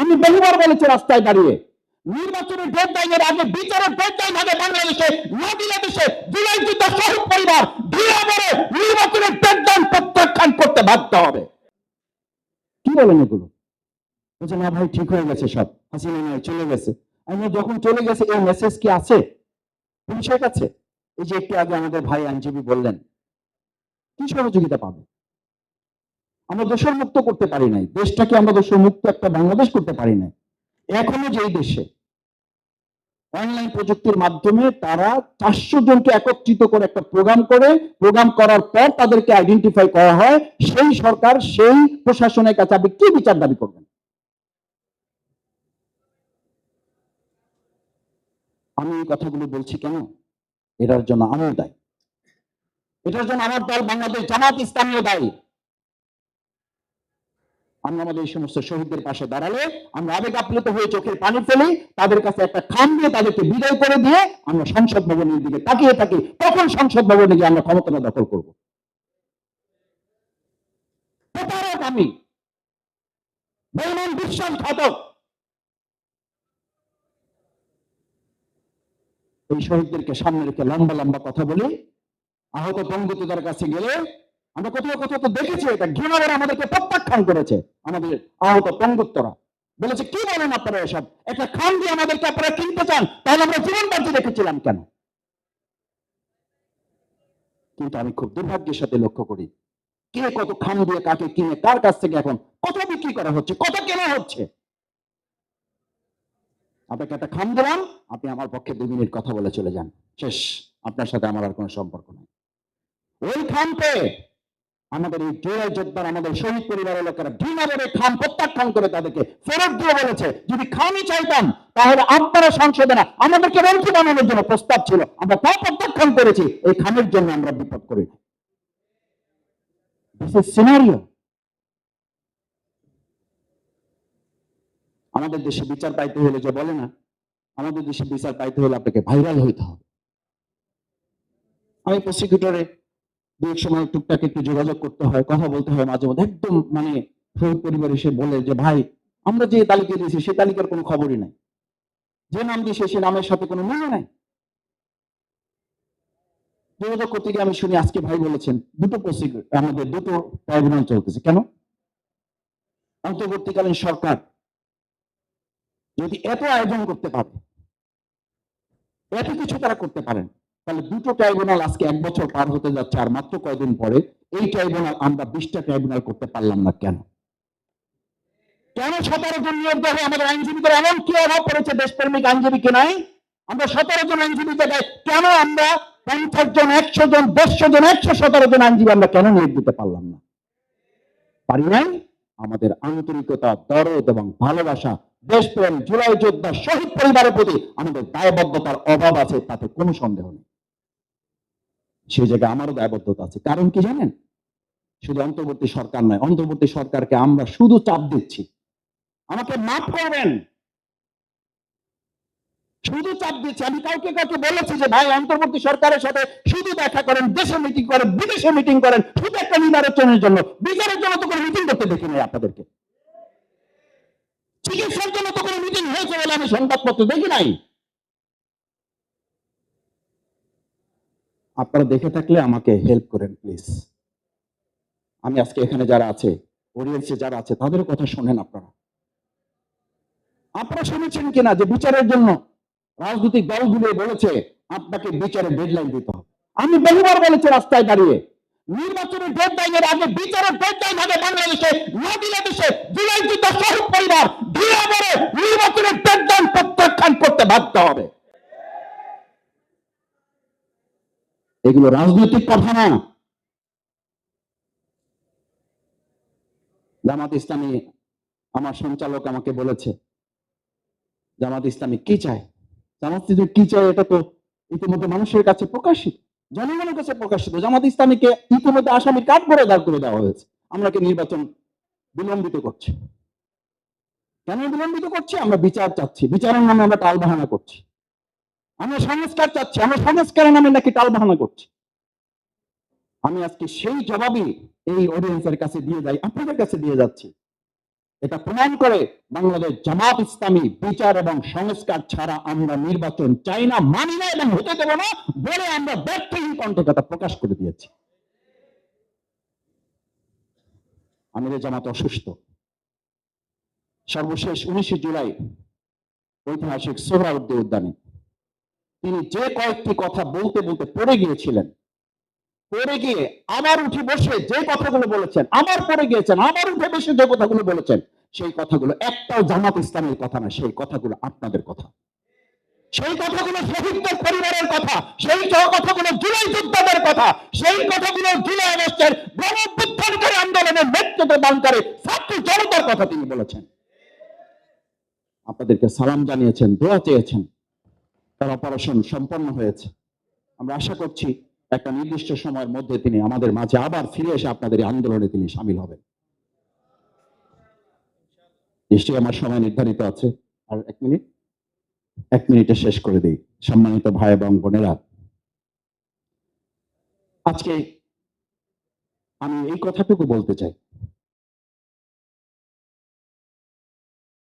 আমি বহুবার বলেছি রাস্তায় দাঁড়িয়ে। নির্বাচনের ডেড লাইনের আগে, বিচারের ডেড লাইন হবে বাংলাদেশে, নদীয়া দেশে, জুলাই যুদ্ধ শহীদ পরিবার ধীরে ধীরে নির্বাচনের ডেড লাইন প্রত্যাখ্যান করতে বাধ্য হবে। কি বলেন এগুলো? বলছে, না ভাই, ঠিক হয়ে গেছে সব। হাসিনা নয় চলে গেছে। আমি যখন চলে গেছে এই মেসেজ কি আছে? পুলিশের কাছে? এই যে একটু আগে আমাদের ভাই আইনজীবী বললেন, কি সহযোগিতা পাবে? আমরা দোষর মুক্ত করতে পারি নাই। দেশটাকে আমরা দোষর মুক্ত একটা বাংলাদেশ করতে পারি নাই। এখনও যেই দেশে অনলাইন প্রযুক্তির মাধ্যমে তারা চারশো জনকে একত্রিত করে একটা প্রোগ্রাম করে, প্রোগ্রাম করার পর তাদেরকে আইডেন্টিফাই করা হয়, সেই সরকার সেই প্রশাসনের কাছে আপনি কি বিচার দাবি করবেন? আমি এই কথাগুলো বলছি কেন? এটার জন্য আমিও দায়ী। এটার জন্য আমার দল বাংলাদেশ জামাত ইসলামীয় দায়ী। আমরা আমাদের এই সমস্ত শহীদদের পাশে দাঁড়ালে, আমরা আবেগ আপ্লুত হয়ে চোখের পানি ফেলি, তাদের কাছে একটা খাম দিয়ে তাদেরকে বিদায় করে দিয়ে আমরা সংসদ ভবনের দিকে তাকিয়ে থাকি, তখন সংসদ ভবনে গিয়ে আমরা ক্ষমতা দখল করব। প্রতারক আমি। বেইমান বিশ্বাসঘাতক এই শহীদদেরকে সামনে রেখে লম্বা লম্বা কথা বলি। আহত বঙ্গতুদার কাছে গেলে আমরা কোথাও কোথাও তো দেখেছি এটা ঘৃণাবার আমাদেরকে প্রত্যাখ্যান করেছে, আমাদের আহত পঙ্গুত্তরা বলেছে, কি বলেন আপনারা এসব? একটা খান দিয়ে আমাদেরকে আপনারা কিনতে চান, তাহলে আমরা জীবন বাজি রেখেছিলাম কেন? কিন্তু আমি খুব দুর্ভাগ্যের সাথে লক্ষ্য করি, কে কত খাম দিয়ে কাকে কিনে, কার কাছ থেকে এখন কত বিক্রি করা হচ্ছে কত কেনা হচ্ছে? আপনাকে একটা খাম দিলাম, আপনি আমার পক্ষে দু মিনিট কথা বলে চলে যান। শেষ, আপনার সাথে আমার আর কোনো সম্পর্ক নেই। ওই খাম পেয়ে আমাদের এই জোড়াই যোদ্ধার আমাদের শহীদ পরিবারের লোকেরা ঘৃণাভাবে খাম প্রত্যাখ্যান করে তাদেরকে ফেরত দিয়ে বলেছে, যদি খামই চাইতাম, তাহলে আপনারা সংসদে না আমাদেরকে মন্ত্রী বানানোর জন্য প্রস্তাব ছিল। আমরা তা প্রত্যাখ্যান করেছি, এই খামের জন্য আমরা বিপদ করি। আমাদের দেশে বিচার পাইতে হলে যে বলে না, আমাদের দেশে বিচার পাইতে হলে আপনাকে ভাইরাল হইতে হবে। আমি প্রসিকিউটরে দু এক সময় টুকটাক একটু যোগাযোগ করতে হয়, কথা বলতে হয় মাঝে মধ্যে। একদম মানে পরিবার এসে বলে যে, ভাই, আমরা যে তালিকা দিয়েছি সেই তালিকার কোনো খবরই নাই। যে নাম দিয়েছে, সে নামের সাথে কোনো মিল নাই। যোগাযোগ করতে গিয়ে আমি শুনি, আজকে ভাই বলেছেন, দুটো আমাদের দুটো ট্রাইব্যুনাল চলতেছে। কেন? অন্তর্বর্তীকালীন সরকার যদি এত আয়োজন করতে পারে, এত কিছু তারা করতে পারেন তাহলে দুটো ট্রাইব্যুনাল আজকে এক বছর পার হতে যাচ্ছে আর মাত্র কয়দিন পরে, এই ট্রাইব্যুনাল আমরা বিশটা ট্রাইব্যুনাল করতে পারলাম না কেন? কেন সতেরো জন নিয়োগ দেওয়া? আমাদের আইনজীবীদের এমন কি অভাব পড়েছে? দেশপ্রেমিক আইনজীবী কে নাই? আমরা সতেরো জন আইনজীবী জায়গায় কেন আমরা পঞ্চাশ জন, একশো জন, দেড়শো জন, একশো সতেরো জন আইনজীবী আমরা কেন নিয়োগ দিতে পারলাম না? পারি নাই? আমাদের আন্তরিকতা, দরদ এবং ভালোবাসা, দেশপ্রেম, জুলাই যোদ্ধা, শহীদ পরিবারের প্রতি আমাদের দায়বদ্ধতার অভাব আছে, তাতে কোনো সন্দেহ নেই। সেই জায়গায় আমারও দায়বদ্ধতা আছে। কারণ কি জানেন? শুধু অন্তর্বর্তী সরকার নয়, অন্তর্বর্তী সরকারকে আমরা শুধু চাপ দিচ্ছি। আমাকে মাফ করবেন। শুধু চাপ দিচ্ছি। আমি কাউকে কাউকে বলেছি যে, ভাই, অন্তর্বর্তী সরকারের সাথে শুধু দেখা করেন, দেশে মিটিং করেন, বিদেশে মিটিং করেন, শুধু একটা নির্বাচনের জন্য বিচারের জন্য তো কোনো মিটিং করতে দেখি নাই আপনাদেরকে। চিকিৎসার জন্য তো কোনো মিটিং হয়েছে বলে আমি সংবাদপত্র দেখি নাই। আপনারা দেখে থাকলে আমাকে হেল্প করেন প্লিজ আমি আজকে এখানে যারা আছে অডিয়েন্সে যারা আছে, তাদের কথা শোনেন আপনারা। আপনারা শুনেছেন কিনা যে বিচারের জন্য রাজনৈতিক দলগুলো বলেছে, আপনাকে বিচারের ডেডলাইন দিতে হবে। আমি বহুবার বলেছি রাস্তায় দাঁড়িয়ে নির্বাচনের ডেডলাইনের আগে বিচারের ডেডলাইন হবে বাংলাদেশে, নদীয়া দেশে, জুলাই পরিবার ধীরে ধীরে নির্বাচনের ডেডলাইন প্রত্যাখ্যান করতে বাধ্য হবে। এগুলো রাজনৈতিক কথা না। জামাত ইসলামী আমার সঞ্চালক আমাকে বলেছে, জামাত ইসলামী কি চায়? জামাত ইসলামী কি চায় এটা তো ইতিমধ্যে মানুষের কাছে প্রকাশিত, জনগণের কাছে প্রকাশিত। জামাত ইসলামীকে ইতিমধ্যে আসামি কাঠ করে দাঁড় করে দেওয়া হয়েছে। আমরা কি নির্বাচন বিলম্বিত করছি? কেন বিলম্বিত করছি? আমরা বিচার চাচ্ছি। বিচারের নামে আমরা টালবাহানা করছি। আমরা সংস্কার চাচ্ছি আমরা সংস্কারের নামে নাকি টালবাহানা করছি। আমি আজকে সেই জবাবই এই অডিয়েন্সের কাছে দিয়ে যাই, আপনাদের কাছে দিয়ে যাচ্ছি। এটা প্রমাণ করে বাংলাদেশ জামাত ইসলামী বিচার এবং সংস্কার ছাড়া আমরা নির্বাচন চাই না, মানি না এবং হতে দেব না বলে আমরা ব্যর্থহীন কণ্ঠে কথা প্রকাশ করে দিয়েছি। আমাদের জামাত অসুস্থ, সর্বশেষ উনিশে জুলাই ঐতিহাসিক সোহরাউদ্দি উদ্যানে তিনি যে কয়েকটি কথা বলতে বলতে পড়ে গিয়েছিলেন, পড়ে গিয়ে আবার উঠে বসে যে কথাগুলো বলেছেন, আমার পড়ে গিয়েছেন, আমার উঠে বসে যে কথাগুলো বলেছেন, সেই কথাগুলো একটাও জামাত ইসলামের কথা না, সেই কথাগুলো আপনাদের কথা। সেই কথাগুলো শহীদদের পরিবারের কথা, সেই কথাগুলো জুলাই যোদ্ধাদের কথা, সেই কথাগুলো জুলাই আগস্টের গণঅভ্যুত্থানকারী আন্দোলনের নেতৃত্ব দানকারী ছাত্র জনতার কথা তিনি বলেছেন। আপনাদেরকে সালাম জানিয়েছেন, দোয়া চেয়েছেন। তার অপারেশন সম্পন্ন হয়েছে। আমরা আশা করছি একটা নির্দিষ্ট সময়ের মধ্যে তিনি আমাদের মাঝে আবার ফিরে এসে আপনাদের আন্দোলনে তিনি সামিল হবেন। নিশ্চয়ই আমার সময় নির্ধারিত আছে। আর এক মিনিট। এক মিনিটে শেষ করে দিই। সম্মানিত ভাই এবং বোনেরা, আজকে আমি এই কথাটুকু বলতে চাই।